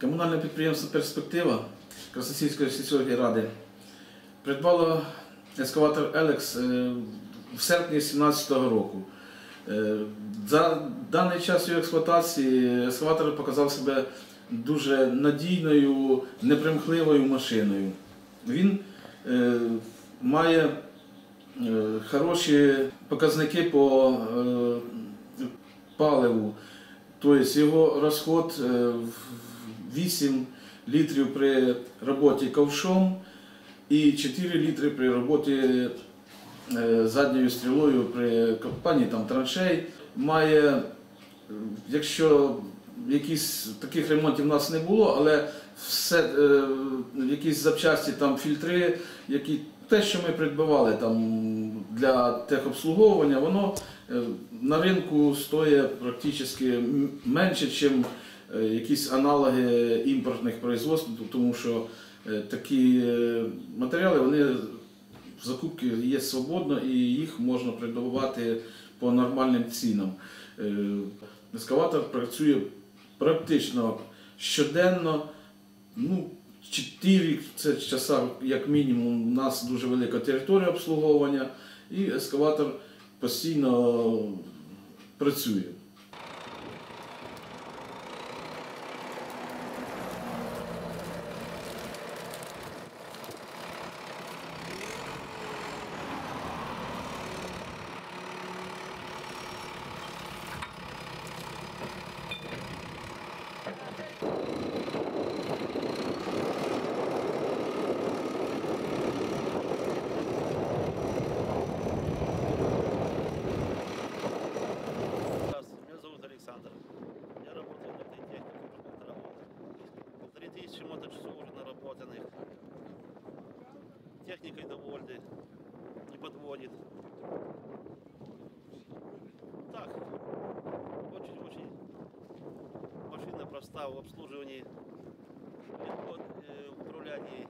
Комунальне підприємство Перспектива Красносільської сільської ради придбало ескаватор Елекс е, в серпні 2017 року. Е, За даний час його експлуатації ескаватор показав себе дуже надійною, непримхливою машиною. Він е, має хороші показники по паливу. Тобто його розход в 8 літрів при роботі ковшом і 4 літри при роботі е, задньою стрілою при компанії там, траншей. Має, е, якщо якісь таких ремонтів у нас не було, але все, е, якісь запчасті, там фільтри, які, те, що ми придбавали там, для техобслуговування, воно е, на ринку стоїть практично менше, ніж якісь аналоги імпортних производств, тому що е, такі е, матеріали вони в закупці є свободно і їх можна придбавати по нормальним цінам. Е, Ескаватор працює практично щоденно. Ну, 4 це часа, як мінімум, у нас дуже велика територія обслуговування, і ескаватор постійно працює. техникой довольны, не подводит. Так, очень-очень машина проста в обслуживании, легко э, в управлении.